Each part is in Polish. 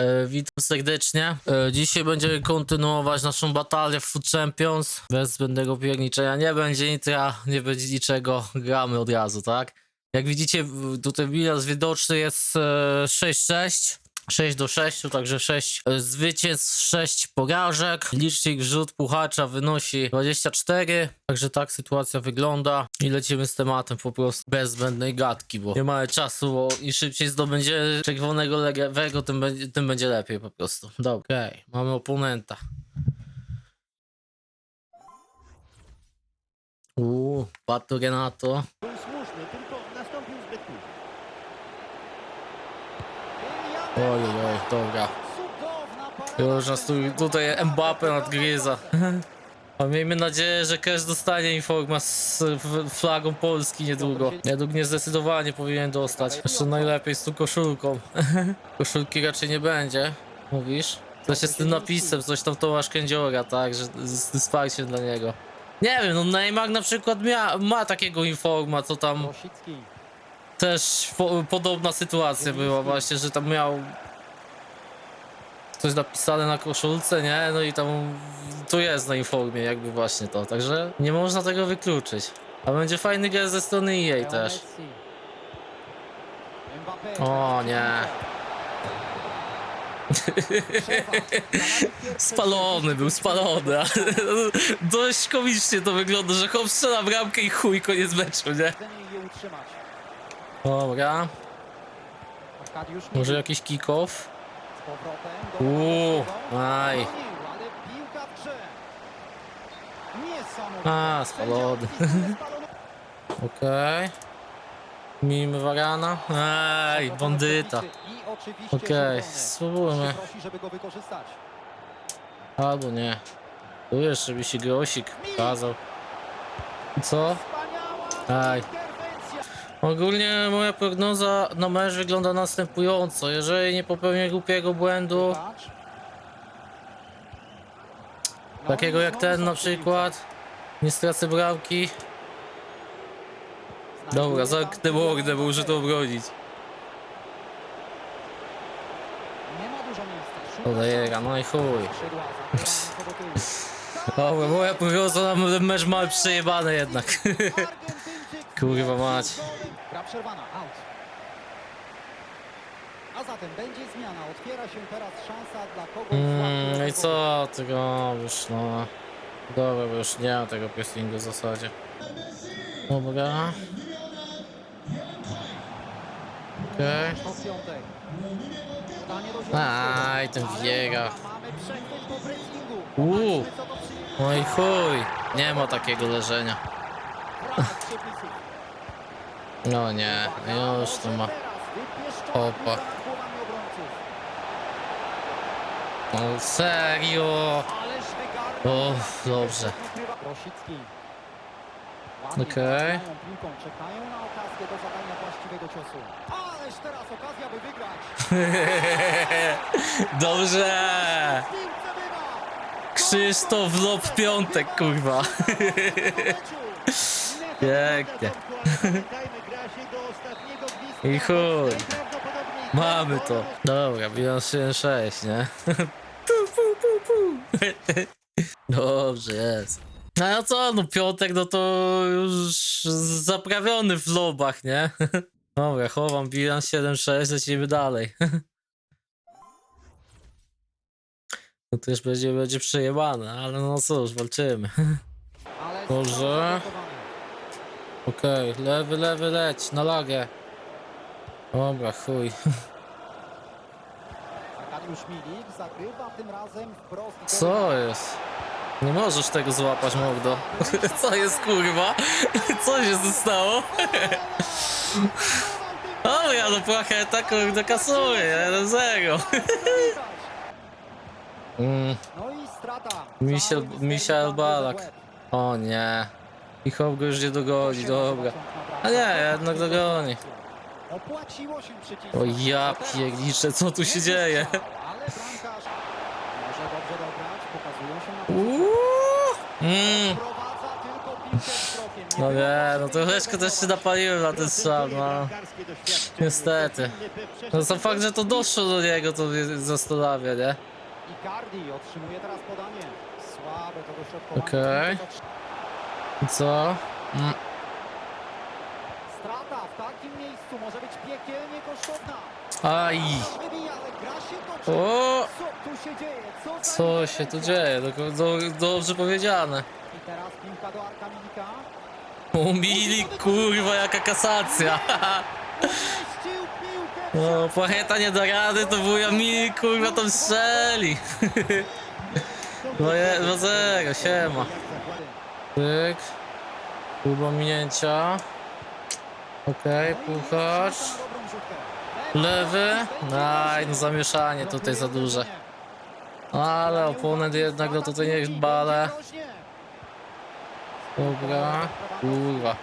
E, witam serdecznie. E, dzisiaj będziemy kontynuować naszą batalię w Food Champions. Bez zbędnego pierniczenia. Nie będzie nitra, nie będzie niczego. Gramy od razu, tak? Jak widzicie, tutaj bilans widoczny jest e, 6-6. 6 do 6, także 6 zwycięstw, 6 porażek. Licznik rzut puchacza wynosi 24. Także tak sytuacja wygląda. I lecimy z tematem po prostu bez zbędnej gadki, bo nie mamy czasu, bo im szybciej zdobędzie czerwonego legowego, tym będzie, tym będzie lepiej po prostu. Dobra, okej, mamy oponenta. Uuu, Pato Renato. Był słuszny, tylko nastąpił zbyt późno. Oj, oj, dobra. Już nas tu, tutaj Mbappe nadgryza. A miejmy nadzieję, że Cash dostanie informa z flagą Polski niedługo. Niedługo niezdecydowanie powinien dostać. Jeszcze najlepiej z tą koszulką. Koszulki raczej nie będzie, mówisz? Coś jest z tym napisem, coś tam Tomasz Kędziora, tak, że z, wsparciem dla niego. Nie wiem, no Neymar na przykład mia, ma takiego informa, co tam. Też po, podobna sytuacja była właśnie, że tam miał coś napisane na koszulce, nie? No i tam tu jest na informie jakby właśnie to, także nie można tego wykluczyć. A będzie fajny gest ze strony EA też. O nie. Spalony był, spalony, ale dość komicznie to wygląda, że chłop strzela bramkę i chuj, koniec meczu, nie? Dobra, Arkadiusz może jakiś kick-off? z powrotem do Uuu, aj. Bronił, ale piłka w grze. Niesamowite. A, spalony. Okej. Mimy Warana. Ej, bandyta. Okej, czerwony. spróbujmy. Prosi, żeby go wykorzystać. Albo nie. Tu jeszcze by się grosik pokazał. Co? Wspaniała Aj. Ogólnie moja prognoza na mecz wygląda następująco. Jeżeli nie popełnię głupiego błędu, takiego jak ten na przykład, nie stracę bramki. Dobra, zamknę mordę, bo muszę to obronić. Cholera, no i chuj. Dobra, moja prognoza na mecz ma przejebane jednak. Kurwa mać. Gra przerwana, out. A zatem będzie zmiana. Otwiera się teraz szansa dla kogoś Mm, no i co ty robisz, no? Dobra, bo już nie ma tego pressingu w zasadzie. Dobra. Okej. Zielonego. Aj, ten biega. Uuu. No i chuj, nie ma takiego leżenia. No nie, już to ma. Opa. No serio. O, dobrze. Okej. Ładnie piłką, czekają na okazję do zadania właściwego ciosu. Ależ teraz okazja, by wygrać. Dobrze. Krzysztof Lob Piątek, kurwa. Pięknie. I chuj. Mamy to. Dobra, bilans 7-6, nie? Pu, pu, pu, pu. Dobrze, jest. No a co, no piątek, no to już zaprawiony w lobach, nie? Dobra, chowam bilans 7-6, lecimy dalej. No to już będzie, będzie przejebane, ale no cóż, walczymy. Zablokowany. Okej, lewy, lewy leć, na lagę. Dobra, chuj. Arkadiusz Milik zagrywa tym razem wprost. do Co jest? Nie możesz tego złapać, mordo. Co jest, kurwa? Co się stało? Dobra, no placheta, kurde, kasuje, 1-0. Mm, No i strata. Cały Michael występ Balak. o nie. I go już nie dogoni, dobra. A nie, jednak dogoni. Opłaciło się przycisnąć. O ja pierniczę, co tu się dzieje? Ale bramkarz może dobrze dograć, pokazują się na Uuu. Mm. Prowadza tylko piłkę wzrokiem. No nie, no troszeczkę też się napaliłem na ten strzał, no. Niestety. No sam fakt, że to doszło do niego, to mnie zastanawia, nie? Icardi otrzymuje teraz podanie. Słabe to dośrodkowanie. Okej. I co? Mm. Strata w takim miejscu może być piekielnie kosztowna. Aj! O! Co się tu dzieje? Do, do, dobrze powiedziane. Umili, kurwa, jaka kasacja. No, Płacheta nie da rady, to wuja mi, kurwa, tam strzeli. No je, no zero, siema. Tyk. Próba minięcia. Okej, puchacz. Lewy. Aj, no zamieszanie tutaj za duże. Ale oponent jednak no tutaj nie bale. Dobra. Kurwa.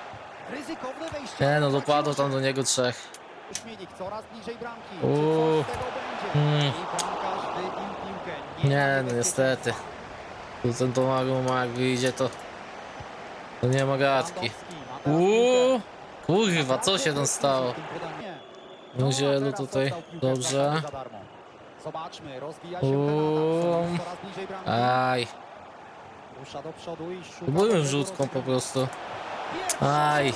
Nie no, dopadło tam do niego trzech. Uuu. Mm. Piłkę. Nie no, niestety. Tu ten Tomago ma jak wyjdzie to... To nie ma gadki. Uuu. Kurwa, co się tam stało? No zielu tutaj, dobrze. Zobaczmy, rozwija się coraz bliżej bramki. Aj. Rusza do przodu i szuka dobrego wrzutką po prostu. Aj.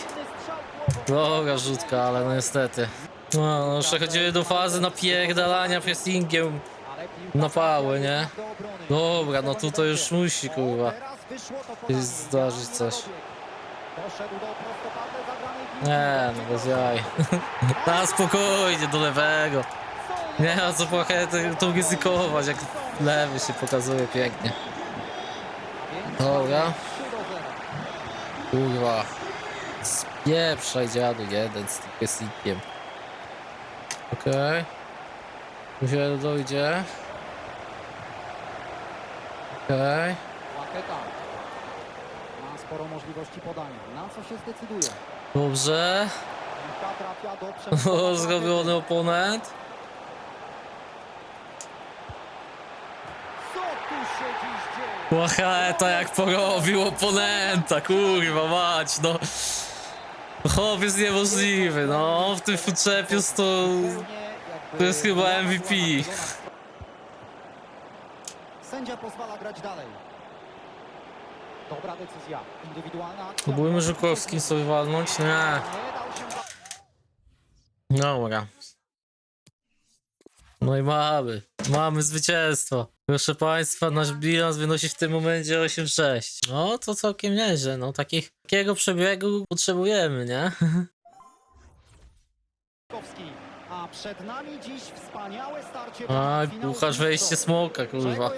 Dobra rzutka, ale no niestety. No, no przechodziły do fazy napierdalania pressingiem. Ale piłka Napały, trafia nie? jednak do obrony. Dobra, no Tego tu nie to już musi, kurwa. teraz wyszło to Gdzieś podanie. zdarzyć coś. Doszedł do prostopadle. Nie, no bez jaj. Na spokojnie, do lewego. Nie ma co płachety tu ryzykować, jak lewy się pokazuje pięknie. Dobra. 3 do 0. Kurwa. Spieprzaj dziadu jeden z tym piesikiem. Okej. Tu się dojdzie. Okej. Łaketa. Ma sporo możliwości podania. Na co się zdecyduje? Dobrze. O, zrobiony oponent. Płacheta jak porobił oponenta, kurwa mać, no. Chłop jest niemożliwy, no. W tym Champions to... to jest chyba MVP. Sędzia pozwala grać dalej. Dobra decyzja. Indywidualna akcja. Próbujmy Żukowskim sobie walnąć, nie. Nie dał się za- Dobra. No i mamy. Mamy zwycięstwo. Proszę Państwa, nasz bilans wynosi w tym momencie 8-6. No to całkiem nieźle. No takich, takiego przebiegu potrzebujemy, nie? Żukowski. A przed nami dziś wspaniałe starcie. finału puchasz wejście smoka, kurwa.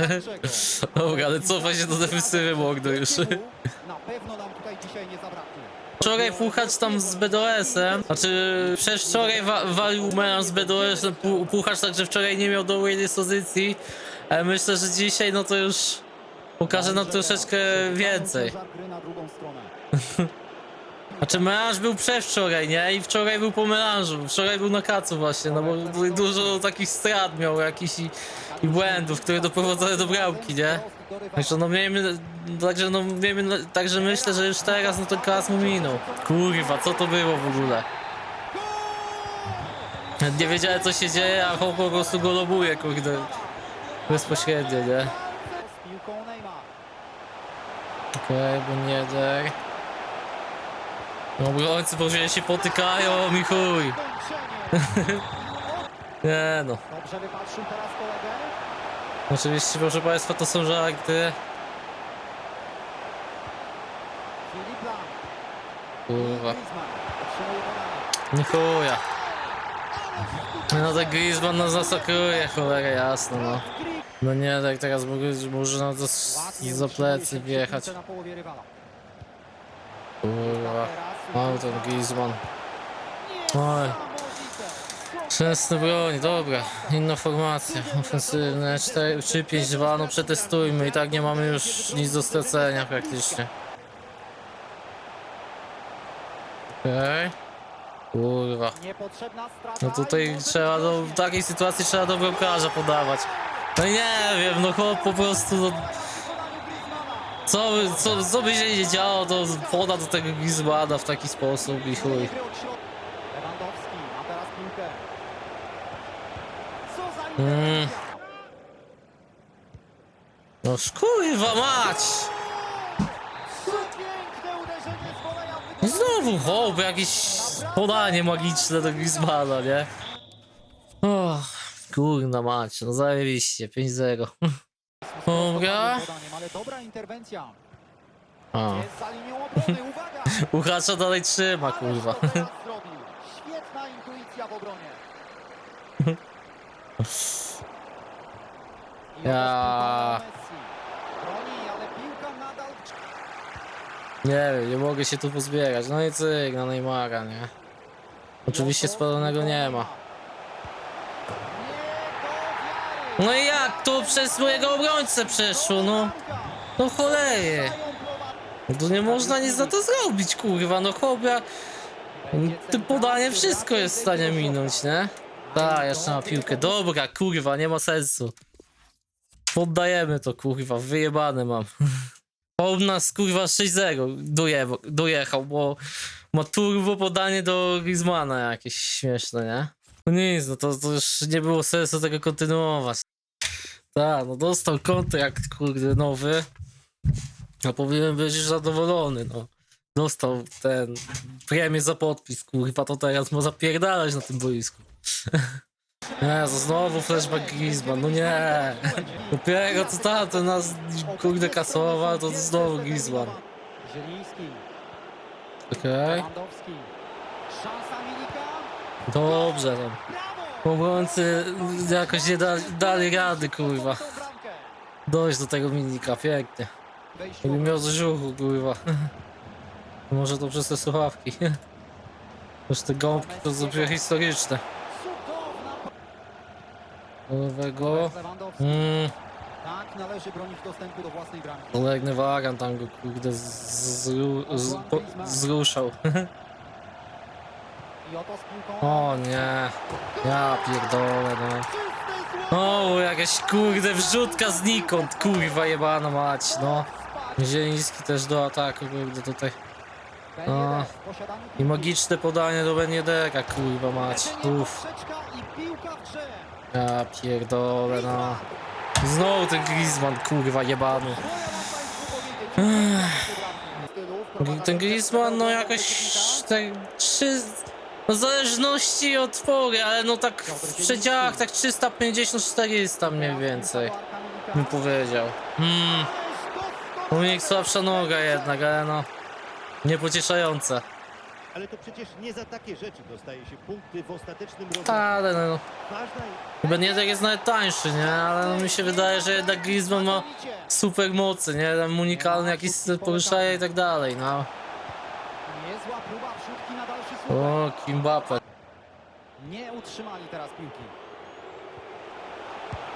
Dobra, ale cofaj się do defensywy, Mogdo już. Na pewno nam tutaj dzisiaj nie zabraknie. Wczoraj puchacz tam z BDS-em, znaczy przedwczoraj wa walił melanż z BDS-em, pu puchacz także wczoraj nie miał dobrej dyspozycji, ale myślę, że dzisiaj no to już pokaże nam troszeczkę więcej. Znaczy melanż był przedwczoraj, nie? I wczoraj był po melanżu, wczoraj był na kacu właśnie, no bo du- dużo takich strat miał jakichś i, i błędów, które doprowadzały do bramki, nie? Także no miejmy, także no miejmy, także myślę, że już teraz no to czas mu minął. Kurwa, co to było w ogóle? Nie wiedziałem co się dzieje, a chłop po prostu go lobuje, kurde. Bezpośrednio, nie? Okej, okay, Bonieder. No obrońcy powinien się potykają, mi chuj. Nie no. Dobrze wypatrzył teraz kolegę. Oczywiście, proszę Państwa, to są żarty. Filip Lam. Kurwa. Otrzymuje podanie. Nie chuja. No tak Griezmann nas zasakruje, cholera jasno, no. No nie, tak teraz mogę- może nam Ładnie za utrzymuje plecy wjechać. piłce Na połowie rywala. Kurwa. Teraz Mam ten Griezmann. Niesamowite. Często broń, dobra. Inna formacja. Ofensywne 3-5-2, no przetestujmy. I tak nie mamy już nic do stracenia praktycznie. Okej. Kurwa. Niepotrzebna strata. No tutaj trzeba do, w takiej sytuacji trzeba do bramkarza podawać. No i nie wiem, no chłop po prostu no. Co, by- co, co by się nie działo, to poda do tego Griezmana w taki sposób i chuj. Mm. No kurwa mać! I znowu hołb, jakieś podanie magiczne do Griezmana, nie? Och, kurna mać, no zajebiście, 5-0. Ale dobra interwencja. A, Jest za linią obrony, uwaga! Uchacza dalej trzyma, kurwa. to teraz zrobił. Świetna intuicja w obronie. I Ja. spokojnie Messi. Broni, ale piłka nadal w Nie wiem, nie mogę się tu pozbierać. No i cyk, na Neymara, nie? Oczywiście spalonego nie ma. No i jak to przez mojego obrońcę przeszło, no? No choleje. No nie można nic za to zrobić, kurwa, no chłopia. Tym podanie wszystko jest w stanie minąć, nie? Tak, jeszcze ma piłkę. Dobra, kurwa, nie ma sensu. Poddajemy to, kurwa, wyjebane mam. On nas, kurwa, 6-0 doje- dojechał, bo ma turbo podanie do Griezmana jakieś śmieszne, nie? No nic, no to, to już nie było sensu tego kontynuować. Tak, no dostał kontrakt, kurde, nowy. No powinien być już zadowolony, no. Dostał ten premię za podpis, kurwa, to teraz ma zapierdalać na tym boisku. Nie, to znowu flashback Griezmann, no nie. Dopiero co tamten nas, kurde, kasował, to znowu Griezmann. Zieliński, Okej, Milika. dobrze tam. Obrońcy jakoś nie dali, dali rady, kurwa. Dojść do tego minika, pięknie. Jakby miał z żuchu, kurwa. Może to przez te słuchawki. Już te gąbki to dopiero historyczne. Nowego. Mmm, Tak, należy bronić dostępu do własnej bramki. ulegny wagan tam go, kurde, z, z, zruszał. I oto z piłką. O nie, ja pierdolę, no. O, jakaś kurde wrzutka znikąd, kurwa jebana mać, no. Zieliński też do ataku, kurde, tutaj. Posiadaniu I magiczne podanie do Benjedeka, kurwa mać. Uff, ja pierdolę, no. Znowu ten Griezmann, kurwa jebany. Wprowadzania Ten Griezmann, no jakoś te trzy... No w zależności od pory, ale no tak w przedziałach tak 350-400 mniej więcej, bym powiedział. Hmm, u nich słabsza noga jednak, ale no... Niepocieszające. Ale to przecież nie za takie rzeczy dostaje się punkty w ostatecznym rozrachunku. Ale no... Ważna Benjedek jest nawet tańszy, nie? Ale no mi się wydaje, że jednak Griezmann ma super mocy, nie? Tam unikalny jakiś styl poruszania i tak dalej, no. O, Kimbappe. Nie utrzymali teraz piłki.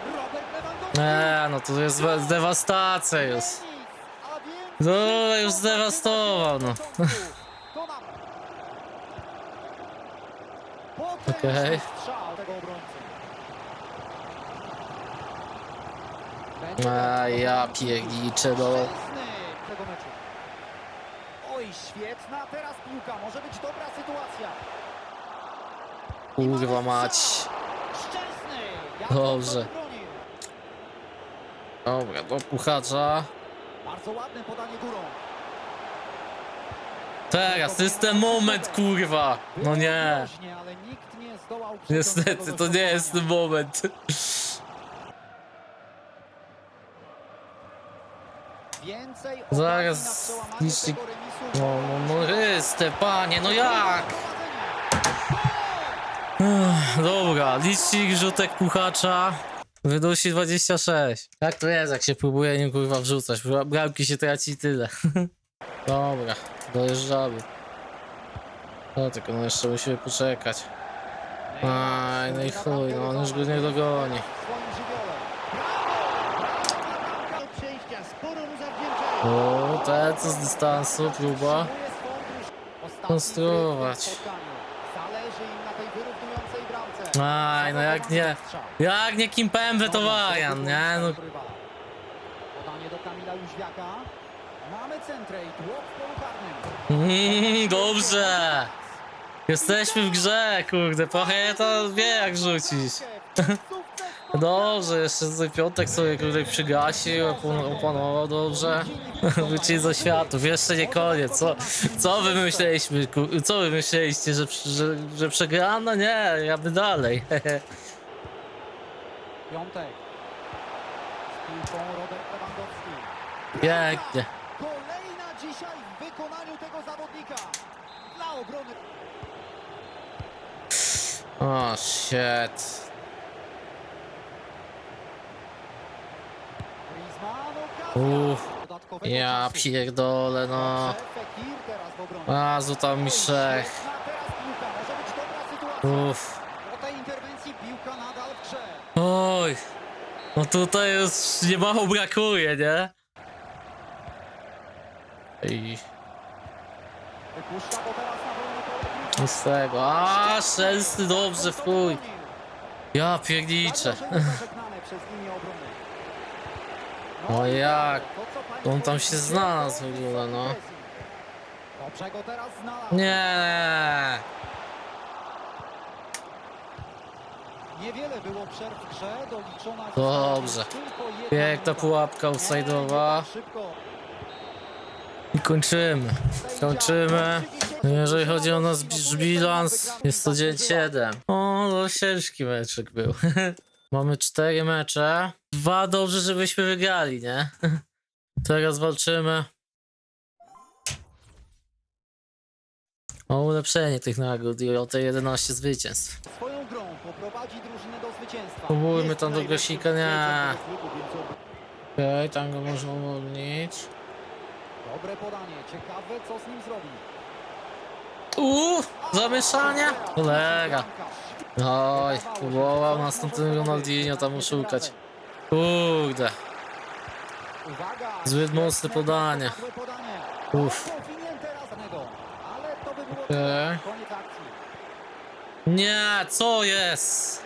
Robert Lewandowski. Nie, no to jest we- dewastacja już. No, już zdewastował, no. Okej. A ja pierniczę, no. Oj, świetna teraz piłka. Może być dobra Kurwa mać. Dobrze. Dobra, do puchacza. Bardzo ładne podanie górą. Teraz, to jest ten moment, kurwa. No nie. Niestety, to nie jest ten moment. Zaraz licznik-. No, no, no, ryste, panie, no jak? Dobra, licznik rzutek puchacza wynosi 26. Jak to jest, jak się próbuje nim kurwa wrzucać? Bra- Bramki się traci i tyle. Dobra, dojeżdżamy. No tylko no jeszcze musimy poczekać. Aj, no i chuj, no on już go nie dogoni. O, ten co z dystansu, próba. Konstruować. Aj, no jak nie. Jak nie Kimpembe to Wajan, nie? No Podanie do Kamila Jóźwiaka. Mamy centrę i tłok w polu karnym. Mm, dobrze. Jesteśmy w grze, kurde. Trochę to wie jak rzucić. Dobrze, jeszcze tutaj piątek sobie kurde przygasił, opanował dobrze. Wrócili do światów, jeszcze nie koniec. Co, co wy myśleliśmy, co wy myśleliście, że, że, że przegrano? Nie, jadę dalej. Piątek. Z piłką Robert Lewandowski. Pięknie. Kolejna dzisiaj w wykonaniu tego zawodnika. Dla obrony. O, shit. Griezmann okazja. Uff, ja pierdolę, no. Azu tam mi szech. Uff. Oj. No tutaj już nie mało brakuje, nie? I nic z tego. A, szczęsny dobrze chuj. Ja pierniczę. Zagrożenie zażegnane przez linię obrony. O i jak? to, On tam się znalazł to w ogóle, no. presji. Dobrze go teraz znalazł. Nie. Niewiele było przerw w grze, doliczona Dobrze. Piękna pułapka offside'owa. tak. I kończymy. Kończymy. Jeżeli chodzi o nasz bi- bilans, jest to dzień 7. O, no ciężki meczek był. Mamy cztery mecze. Dwa dobrze, żebyśmy wygrali, nie? Teraz walczymy o ulepszenie tych nagród i o te 11 zwycięstw. Swoją grą poprowadzi drużynę do zwycięstwa. Próbujmy tam do Grosika, nie. Okej, tam go można uwolnić. Dobre podanie, ciekawe co z nim zrobi. Uuu, zamieszania. Kolega. Oj, próbował następny Ronaldinho tam oszukać. Kurde. Zbyt mocne podanie. Uff. Akcji. Nie, co jest?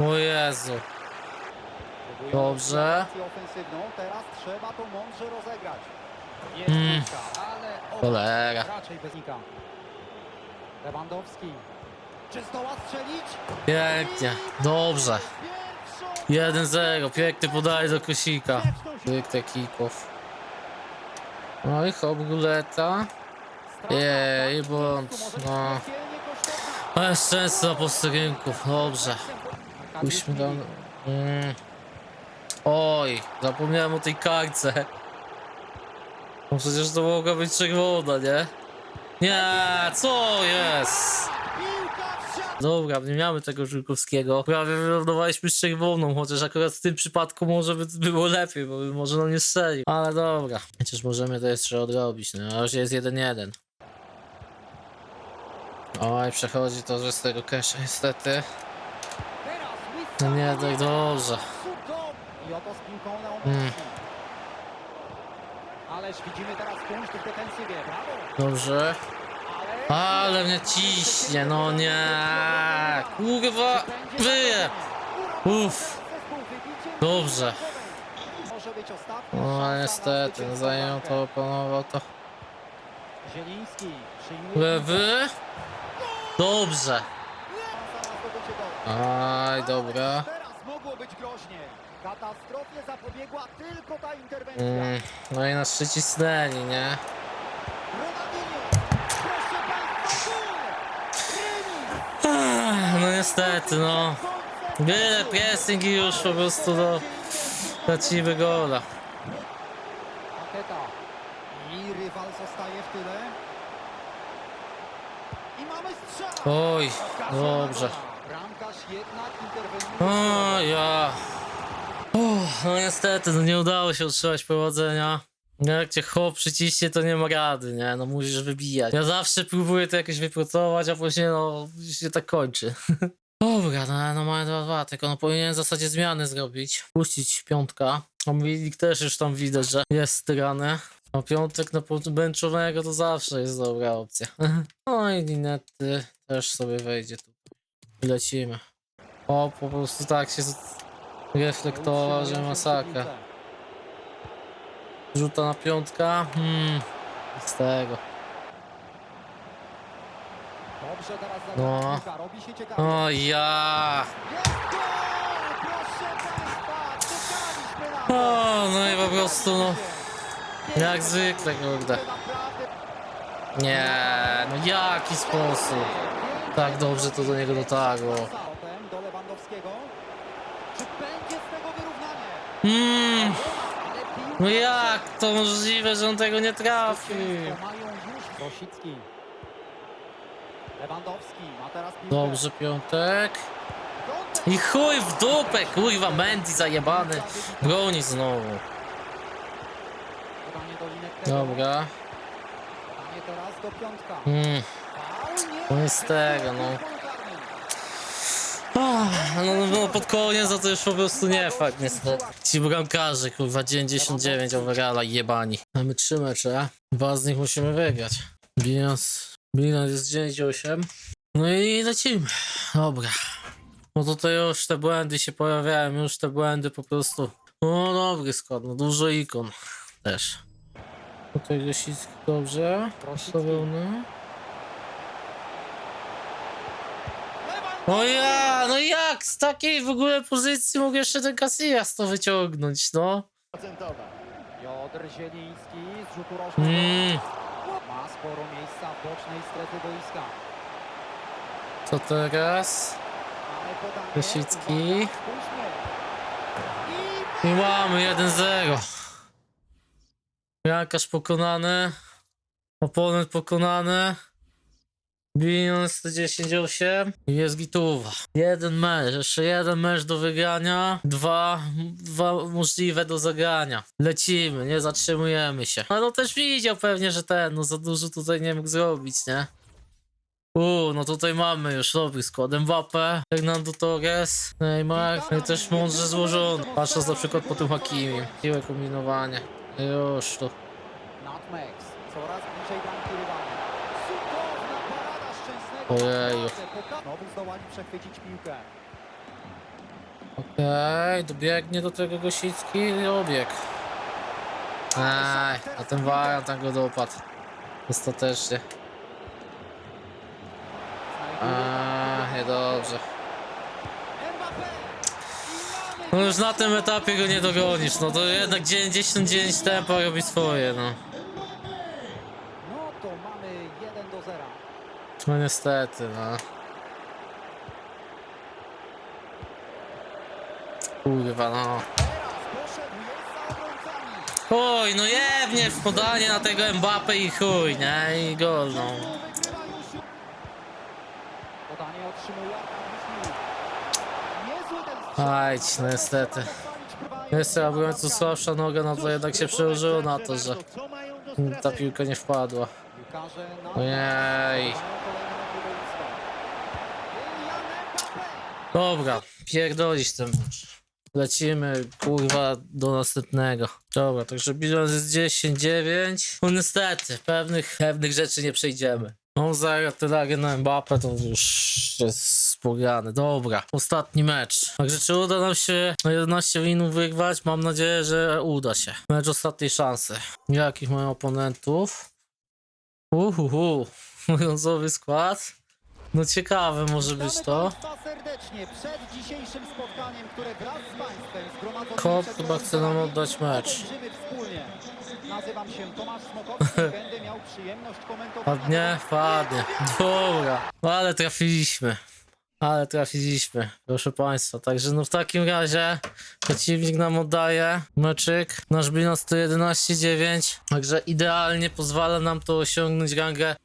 O Jezu. Dobrze. teraz trzeba to mądrze rozegrać. Cholera. Lewandowski. Czy strzelić? Pięknie. Dobrze. Pierwszą 1-0. Piękny podaj do Kosika. Piękne kików. No i hop stratę. Jej, błąd, no. Ale szczęście na posterunków. Dobrze. Tam. Milik. Mm. Oj, zapomniałem o tej kartce. No przecież to mogła być czerwona, nie? Nie, co jest? Dobra, nie mamy tego Żółkowskiego. Prawie wyrównowaliśmy z czerwoną, chociaż akurat w tym przypadku może by było lepiej, bo by może no nie strzelił. Ale dobra, przecież możemy to jeszcze odrobić. No, na razie jest 1-1. Oj, przechodzi to, że z tego kesza niestety. No nie, tak dobrze. I oto z piłką na mm. Ależ widzimy teraz punkt w defensywie, brawo. Dobrze. Ale... Mnie ciśnie, no nie. Kurwa, wyje. Uff. Dobrze. No niestety, zanim to opanował to. Lewy. Dobrze. Aj, dobra. Teraz mogło być groźnie. Katastrofie zapobiegła tylko ta interwencja. Mm, no i nas przycisnęli, nie? Ronaldinho! Proszę Państwa, gol! Remis! Ach, No niestety, no. Wiele pressing i już po prostu do... Tracimy gola. I rywal zostaje w tyle. Oj, dobrze. O, ja. Uff, no niestety, no nie udało się utrzymać prowadzenia. No Jak cię chłop przyciśnie, to nie ma rady, nie? No musisz wybijać. Ja zawsze próbuję to jakoś wypracować, a później no się tak kończy. Dobra, no, no mamy 2-2, tylko no powinien w zasadzie zmiany zrobić. Puścić piątka. A Milik też już tam widać, że jest styrany. A piątek na benchowego to zawsze jest dobra opcja. No i Linety też sobie wejdzie tu. I lecimy. O, po prostu tak się z- że masakra. Rzuta na piątka. Hmm. Z tego. No. O ja. Na to. O, no i po prostu no. Jak zwykle, kurde. Nie, no jaki sposób. Tak dobrze to do niego dotarło. Potem no jak to możliwe, że on tego nie Rosicki. Lewandowski ma teraz piłkę. Dobrze, piątek. I chuj w dupę, kurwa, Mendy zajebany. Broni znowu. Podanie do linek tego. Dobra. Podanie teraz do piątka. Mm. Faul nie. Z tego, no. No, no, no pod koniec to, to już po prostu nie fakt niestety. Ci bramkarze, kurwa, 99 overalla jebani. Mamy trzy mecze, dwa z nich musimy wygrać. Bilans, bilans jest 9-8. No i lecimy. Dobra. No tutaj już te błędy się pojawiają, już te błędy po prostu. No dobry skład, no dużo ikon też. Tutaj Gosicki dobrze. Rosicki. Pełny. O ja, no jak z takiej w ogóle pozycji mógł jeszcze ten Casillas to wyciągnąć, no? Procentowa. Piotr Zieliński z rzutu rożnego. Mm, Ma sporo miejsca w bocznej strefy boiska. to teraz? Mamy podanie. Rosicki. Uwaga, spójrzmy. I I mamy 1-0. Jankarz pokonany. Oponent pokonany. Billion 110-8. I Jest gituwa. Jeden mecz, jeszcze jeden mecz do wygrania. Dwa, dwa możliwe do zagrania. Lecimy, nie zatrzymujemy się. No, no też widział pewnie, że ten, no za dużo tutaj nie mógł zrobić, nie? Uuu, no tutaj mamy już dobry skład. Mbappe, Fernando Torres, Neymar, no i też mądrze złożony. Patrząc na przykład po tym Hakimie. Siłę kombinowanie. Już. Nutmeg. Coraz bliżej Ojeju. Znowu zdołali przechwycić piłkę. Okej, dobiegnie do tego Gosicki i obieg. Aj, a ten wariant go dopadł. Ostatecznie. A, niedobrze. No już na tym etapie go nie dogonisz, no to jednak 99 tempo robi swoje. No to mamy 1 do 0. No niestety, no. Kurwa, no. Oj, no jebnie w podanie na tego Mbappe i chuj, nie? I gol, no. Ajdź, no niestety. Jeszcze obrońców słabsza noga, no to jednak się przełożyło na to, że ta piłka nie wpadła. Ojej. Dobra, pierdolić ten mecz. Lecimy, kurwa, do następnego. Dobra, także bilans jest 10-9. No niestety, pewnych, pewnych rzeczy nie przejdziemy. No zaraz tyle na Mbappé to już jest pograne. Dobra, ostatni mecz. Także czy uda nam się na 11 winów wygrywać? Mam nadzieję, że uda się. Mecz ostatniej szansy. Jakich mają oponentów? Uhuhu, brązowy skład. No ciekawe może być to. Państwa serdecznie przed dzisiejszym spotkaniem, które wraz z Państwem zgromadzonymi Kop przed chyba chce nam oddać mecz. Nazywam się Tomasz Smokowski będę miał przyjemność komentowania. Padnie, padnie. Dobra. No ale trafiliśmy. Ale trafiliśmy, proszę państwa. Także no w takim razie przeciwnik nam oddaje meczyk. Nasz bilans to 11-9. Także idealnie pozwala nam to osiągnąć rangę.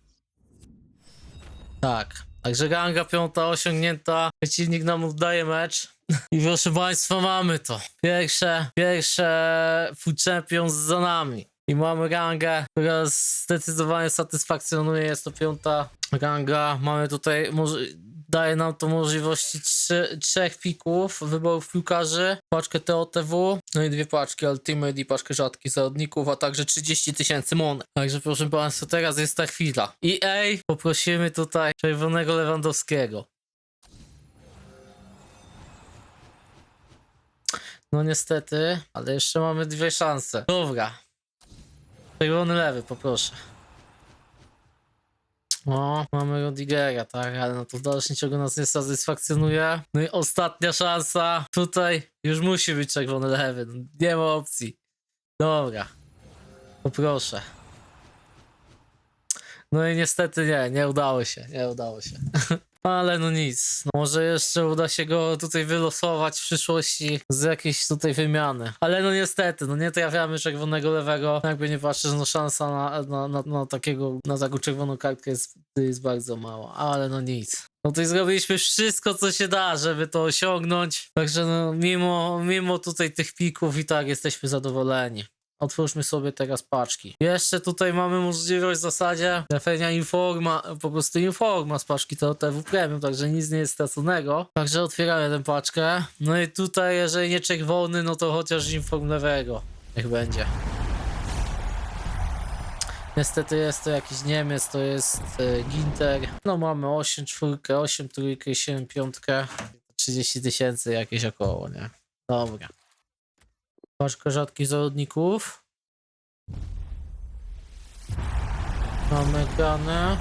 Tak. Także ranga piąta osiągnięta. Przeciwnik nam oddaje mecz. I proszę państwa, mamy to. Pierwsze, pierwsze Food Champions za nami. I mamy rangę, która zdecydowanie satysfakcjonuje. Jest to piąta ranga. Mamy tutaj, może, daje nam to możliwości trzy, trzech pików, wyborów piłkarzy, paczkę TOTW, no i dwie paczki Ultimate i paczkę rzadkich zawodników, a także 30 tysięcy monet. Także proszę Państwa, teraz jest ta chwila. EA, poprosimy tutaj czerwonego Lewandowskiego. No niestety, ale jeszcze mamy dwie szanse. Dobra. Czerwony lewy, poproszę. O, mamy Rodigera, tak, ale no to w dalszym ciągu nas nie satysfakcjonuje. No i ostatnia szansa. Tutaj już musi być czerwony lewy. No, nie ma opcji. Dobra. Poproszę. No i niestety nie, nie udało się, nie udało się. Ale no nic, no może jeszcze uda się go tutaj wylosować w przyszłości z jakiejś tutaj wymiany. Ale no niestety, no nie trafiamy czerwonego lewego. Jakby nie patrzeć, no szansa na, na, na, na takiego, na taką czerwoną kartkę jest, jest bardzo mała. Ale no nic. No tutaj zrobiliśmy wszystko, co się da, żeby to osiągnąć. Także no mimo, mimo tutaj tych pików i tak jesteśmy zadowoleni. Otwórzmy sobie teraz paczki. Jeszcze tutaj mamy możliwość w zasadzie trafienia informa, po prostu informa z paczki TOTW Premium, także nic nie jest straconego. Także otwieramy tę paczkę. No i tutaj, jeżeli nie czerwony, no to chociaż inform lewego. Niech będzie. Niestety jest to jakiś Niemiec, to jest e, Ginter. No mamy 8 czwórkę, 8 trójkę i 7 piątkę. 30 tysięcy jakieś około, nie? Dobra. Paczka rzadkich zawodników. Mamy ekrany.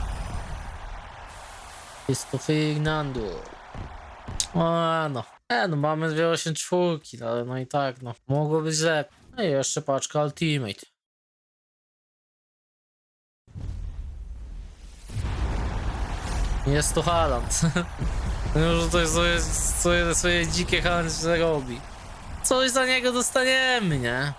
Jest to Fernando. O, no. E, no mamy dwie 8 czwórki, no, ale no i tak, no. Mogło być lepiej. No i jeszcze paczka Ultimate. Jest to Haaland. Już to jest swoje, swoje, swoje dzikie Haaland robi. Coś za niego dostaniemy, nie?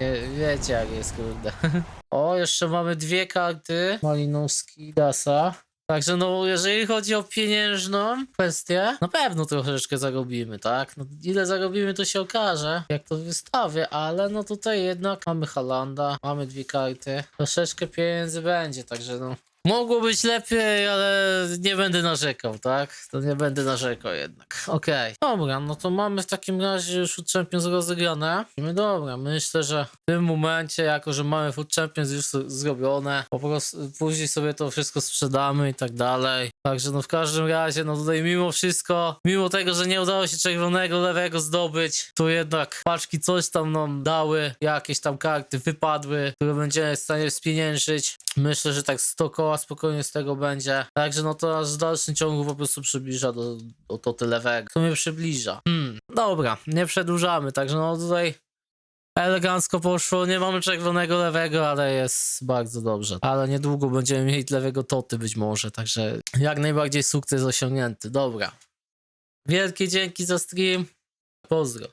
Wie, wiecie jak jest, kurde. O, jeszcze mamy dwie karty. Malinowski i Dasa. Także no, jeżeli chodzi o pieniężną kwestię, na pewno troszeczkę zarobimy, tak? No, ile zarobimy, to się okaże, jak to wystawię, ale no tutaj jednak mamy Halanda, mamy dwie karty. Troszeczkę pieniędzy będzie, także no. Mogło być lepiej, ale nie będę narzekał, tak? To nie będę narzekał jednak. Okej. Dobra, no to mamy w takim razie już Food Champions rozegrane. No dobra, myślę, że w tym momencie, jako że mamy Food Champions już zrobione, po prostu później sobie to wszystko sprzedamy i tak dalej. Także no w każdym razie, no tutaj mimo wszystko, mimo tego, że nie udało się czerwonego, lewego zdobyć, to jednak paczki coś tam nam dały, jakieś tam karty wypadły, które będziemy w stanie spieniężyć. Myślę, że tak 100 koła spokojnie z tego będzie. Także no to aż w dalszym ciągu po prostu przybliża do, do toty lewego. To mnie przybliża. Hmm, dobra, nie przedłużamy, także no tutaj elegancko poszło. Nie mamy czerwonego lewego, ale jest bardzo dobrze. Ale niedługo będziemy mieć lewego toty być może, także jak najbardziej sukces osiągnięty. Dobra. Wielkie dzięki za stream. Pozdro.